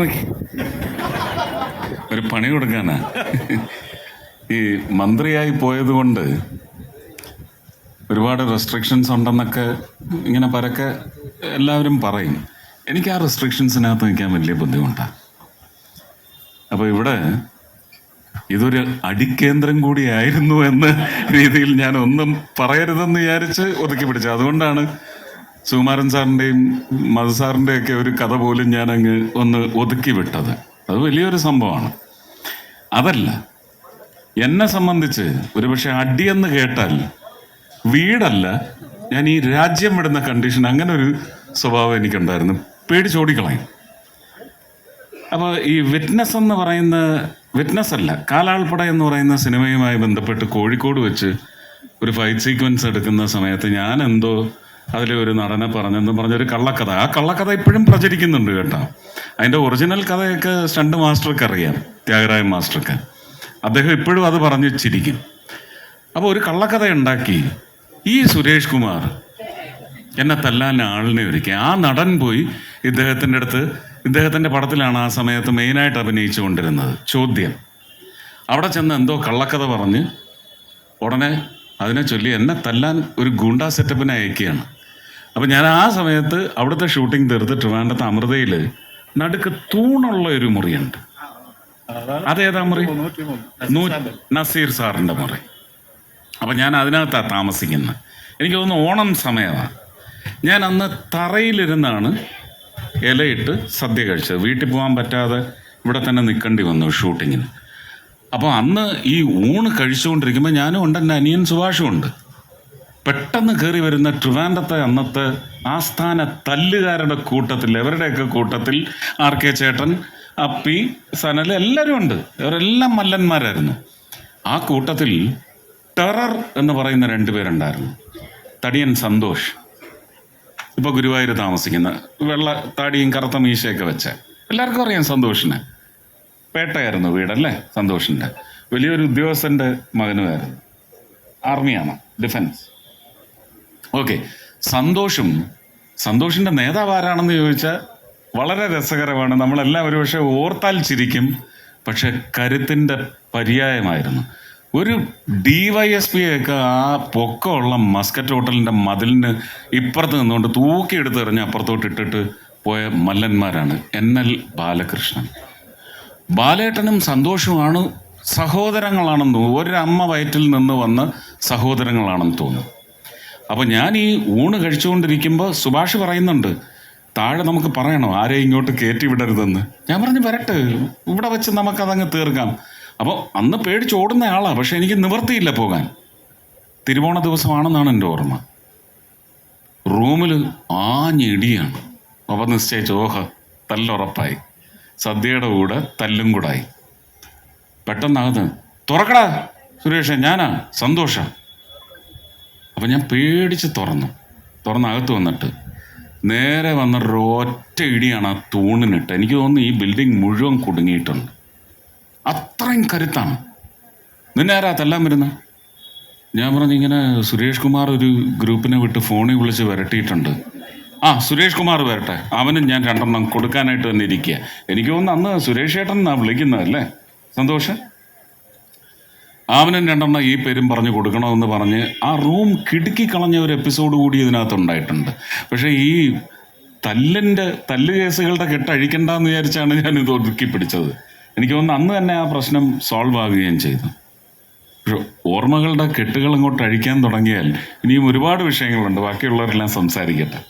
നിൽക്കി ഒരു പണി കൊടുക്കാനാ. ഈ മന്ത്രിയായി പോയത് കൊണ്ട് ഒരുപാട് റെസ്ട്രിക്ഷൻസ് ഉണ്ടെന്നൊക്കെ ഇങ്ങനെ പരക്കെ എല്ലാവരും പറയും. എനിക്ക് ആ റെസ്ട്രിക്ഷൻസിനകത്ത് നിൽക്കാൻ വലിയ ബുദ്ധിമുട്ടാണ് അപ്പോൾ ഇവിടെ ഇതൊരു അടിക്കേന്ദ്രം കൂടിയായിരുന്നു എന്ന രീതിയിൽ ഞാൻ ഒന്നും പറയരുതെന്ന് വിചാരിച്ച് ഒതുക്കി പിടിച്ചു അതുകൊണ്ടാണ് സുകുമാരൻ സാറിന്റെയും മധു സാറിന്റെയും ഒക്കെ ഒരു കഥ പോലും ഞാൻ അങ്ങ് ഒന്ന് ഒതുക്കി വിട്ടത്. അത് വലിയൊരു സംഭവമാണ്. അതല്ല എന്നെ സംബന്ധിച്ച് ഒരുപക്ഷെ അടിയെന്ന് കേട്ടാൽ വീടല്ല ഞാൻ ഈ രാജ്യം വിടുന്ന കണ്ടീഷൻ അങ്ങനെ ഒരു സ്വഭാവം എനിക്കുണ്ടായിരുന്നു. പേടിച്ചോടിക്കളയും അപ്പോൾ ഈ വിറ്റ്നസ് എന്ന് പറയുന്ന വിറ്റ്നസ് അല്ല കാലാൾപ്പട എന്ന് പറയുന്ന സിനിമയുമായി ബന്ധപ്പെട്ട് കോഴിക്കോട് വെച്ച് ഒരു ഫൈറ്റ് സീക്വൻസ് എടുക്കുന്ന സമയത്ത് ഞാൻ എന്തോ അതിലെ ഒരു നടനെ പറഞ്ഞെന്ന് പറഞ്ഞൊരു കള്ളക്കഥ. ആ കള്ളക്കഥ ഇപ്പോഴും പ്രചരിക്കുന്നുണ്ട് കേട്ടോ. അതിന്റെ ഒറിജിനൽ കഥയൊക്കെ സ്റ്റണ്ട് മാസ്റ്റർക്ക് അറിയാം ത്യാഗരായ മാസ്റ്റർക്ക്. അദ്ദേഹം ഇപ്പോഴും അത് പറഞ്ഞു ചിരിക്കും അപ്പോൾ ഒരു കള്ളക്കഥ ഉണ്ടാക്കി. ഈ സുരേഷ് കുമാർ എന്നെ തല്ലാൻ ആളിനെ ഒരുക്കി. ആ നടൻ പോയി ഇദ്ദേഹത്തിന്റെ അടുത്ത് ഇദ്ദേഹത്തിന്റെ പടത്തിലാണ് ആ സമയത്ത് മെയിനായിട്ട് അഭിനയിച്ചു കൊണ്ടിരുന്നത്. ചോദ്യം. അവിടെ ചെന്ന് എന്തോ കള്ളക്കഥ പറഞ്ഞ് ഉടനെ അതിനെ ചൊല്ലി എന്നെ തല്ലാൻ ഒരു ഗൂണ്ടാ സെറ്റപ്പിനെ അയക്കുകയാണ്. അപ്പം ഞാൻ ആ സമയത്ത് അവിടുത്തെ ഷൂട്ടിംഗ് തീർത്ത് ട്രിവാൻഡത്ത് അമൃതയിൽ നടുക്ക് തൂണുള്ള ഒരു മുറിയുണ്ട്. അതേതാ മുറി? നസീർ സാറിന്റെ മുറി. അപ്പം ഞാൻ അതിനകത്താണ് താമസിക്കുന്നത് എനിക്ക് തോന്നുന്നു ഓണം സമയമാണ് ഞാൻ അന്ന് തറയിലിരുന്നാണ് ഇലയിട്ട് സദ്യ കഴിച്ചത്. വീട്ടിൽ പോകാൻ പറ്റാതെ ഇവിടെ തന്നെ നിൽക്കേണ്ടി വന്നു ഷൂട്ടിങ്ങിന് അപ്പോൾ അന്ന് ഈ ഊണ് കഴിച്ചുകൊണ്ടിരിക്കുമ്പോൾ ഞാനും ഉണ്ട് എന്റെ അനിയൻ സുഭാഷും ഉണ്ട്. പെട്ടെന്ന് കയറി വരുന്ന ട്രിവാൻഡത്തെ അന്നത്തെ ആസ്ഥാന തല്ലുകാരുടെ കൂട്ടത്തിൽ എവരുടെയൊക്കെ കൂട്ടത്തിൽ ആർ കെ ചേട്ടൻ അപ്പി സനൽ എല്ലാവരും ഉണ്ട്. ഇവരെല്ലാം മല്ലന്മാരായിരുന്നു. ആ കൂട്ടത്തിൽ ടെറർ എന്ന് പറയുന്ന രണ്ടുപേരുണ്ടായിരുന്നു തടിയൻ സന്തോഷ് ഇപ്പോൾ ഗുരുവായൂർ താമസിക്കുന്ന വെള്ള താടിയും കറുത്ത മീശയൊക്കെ വെച്ച. എല്ലാവർക്കും അറിയാം സന്തോഷിനെ. പേട്ടയായിരുന്നു വീടല്ലേ സന്തോഷിന്റെ വലിയൊരു ഉദ്യോഗസ്ഥന്റെ മകനുമായിരുന്നു. ആർമിയാണ് ഡിഫൻസ് ഓക്കെ. സന്തോഷം. സന്തോഷിന്റെ നേതാവ് ആരാണെന്ന് ചോദിച്ചാൽ വളരെ രസകരമാണ്. നമ്മളെല്ലാം ഒരു പക്ഷേ ഓർത്താൽ ചിരിക്കും പക്ഷെ കരുത്തിന്റെ പര്യായമായിരുന്നു. ഒരു ഡി വൈ എസ് പി ഒക്കെ ആ പൊക്കമുള്ള മസ്കറ്റ് ഹോട്ടലിന്റെ മതിലിന് ഇപ്പുറത്ത് നിന്നുകൊണ്ട് തൂക്കിയെടുത്ത് എറിഞ്ഞ് അപ്പുറത്തോട്ട് ഇട്ടിട്ട് പോയ മല്ലന്മാരാണ് എൻ. എൽ. ബാലകൃഷ്ണൻ. ബാലേട്ടനും സന്തോഷവുമാണ് സഹോദരങ്ങളാണെന്ന് തോന്നുന്നു. ഒരമ്മ വയറ്റിൽ നിന്ന് വന്ന സഹോദരങ്ങളാണെന്ന് തോന്നുന്നു. അപ്പോൾ ഞാൻ ഈ ഊണ് കഴിച്ചുകൊണ്ടിരിക്കുമ്പോൾ സുഭാഷ് പറയുന്നുണ്ട് താഴെ നമുക്ക് പറയണോ ആരെയും ഇങ്ങോട്ട് കയറ്റി വിടരുതെന്ന്? ഞാൻ പറഞ്ഞു വരട്ടെ ഇവിടെ വെച്ച് നമുക്കതങ്ങ് തീർക്കാം. അപ്പോൾ അന്ന് പേടിച്ച് ഓടുന്ന ആളാണ് പക്ഷെ എനിക്ക് നിവർത്തിയില്ല പോകാൻ. തിരുവോണ ദിവസമാണെന്നാണ് എന്റെ ഓർമ്മ. റൂമിൽ ആഞ്ഞിടിയാണ്. അപ്പം നിശ്ചയിച്ചു ഓഹ തല്ലുറപ്പായി. സദ്യയുടെ കൂടെ തല്ലും കൂടായി. പെട്ടെന്നകത്ത് തുറക്കടാ സുരേഷ ഞാനാ സന്തോഷ. അപ്പം ഞാൻ പേടിച്ച് തുറന്നു. തുറന്നകത്ത് വന്നിട്ട്. നേരെ വന്നിട്ട് ഒറ്റ ഇടിയാണ് ആ തൂണിനിട്ട്. എനിക്ക് തോന്നുന്നു ഈ ബിൽഡിംഗ് മുഴുവൻ കുടുങ്ങിയിട്ടുണ്ട്. അത്രയും കരുത്താണ്. നിന്നെ ആരാ തല്ലാൻ വരുന്ന? ഞാൻ പറഞ്ഞു ഇങ്ങനെ സുരേഷ് കുമാർ ഒരു ഗ്രൂപ്പിനെ വിട്ട് ഫോണിൽ വിളിച്ച് വരട്ടിയിട്ടുണ്ട്. ആ സുരേഷ് കുമാർ വരട്ടെ. അവനും ഞാൻ രണ്ടെണ്ണം കൊടുക്കാനായിട്ട് തന്നെ ഇരിക്കുക എനിക്ക് തോന്നുന്നു അന്ന് സുരേഷ് ചേട്ടൻ എന്നാണ് വിളിക്കുന്നതല്ലേ? സന്തോഷം? അവനും രണ്ടെണ്ണം ഈ പേരും പറഞ്ഞു കൊടുക്കണമെന്ന് പറഞ്ഞ് ആ റൂം കിടുക്കി കളഞ്ഞ ഒരു എപ്പിസോഡ് കൂടി ഇതിനകത്ത് ഉണ്ടായിട്ടുണ്ട്. പക്ഷേ ഈ തല്ലിന്റെ തല്ല് കേസുകളുടെ കെട്ടഴിക്കണ്ടെന്ന് വിചാരിച്ചാണ് ഞാൻ ഇത് ഒതുക്കി പിടിച്ചത്. എനിക്ക് തോന്നുന്നു അന്ന് തന്നെ ആ പ്രശ്നം സോൾവ് ആകുകയും ചെയ്തു. ഓർമ്മകളുടെ കെട്ടുകൾ അങ്ങോട്ട് അഴിക്കാൻ തുടങ്ങിയാൽ ഇനിയും ഒരുപാട് വിഷയങ്ങളുണ്ട്. ബാക്കിയുള്ളവരെല്ലാം സംസാരിക്കട്ടെ.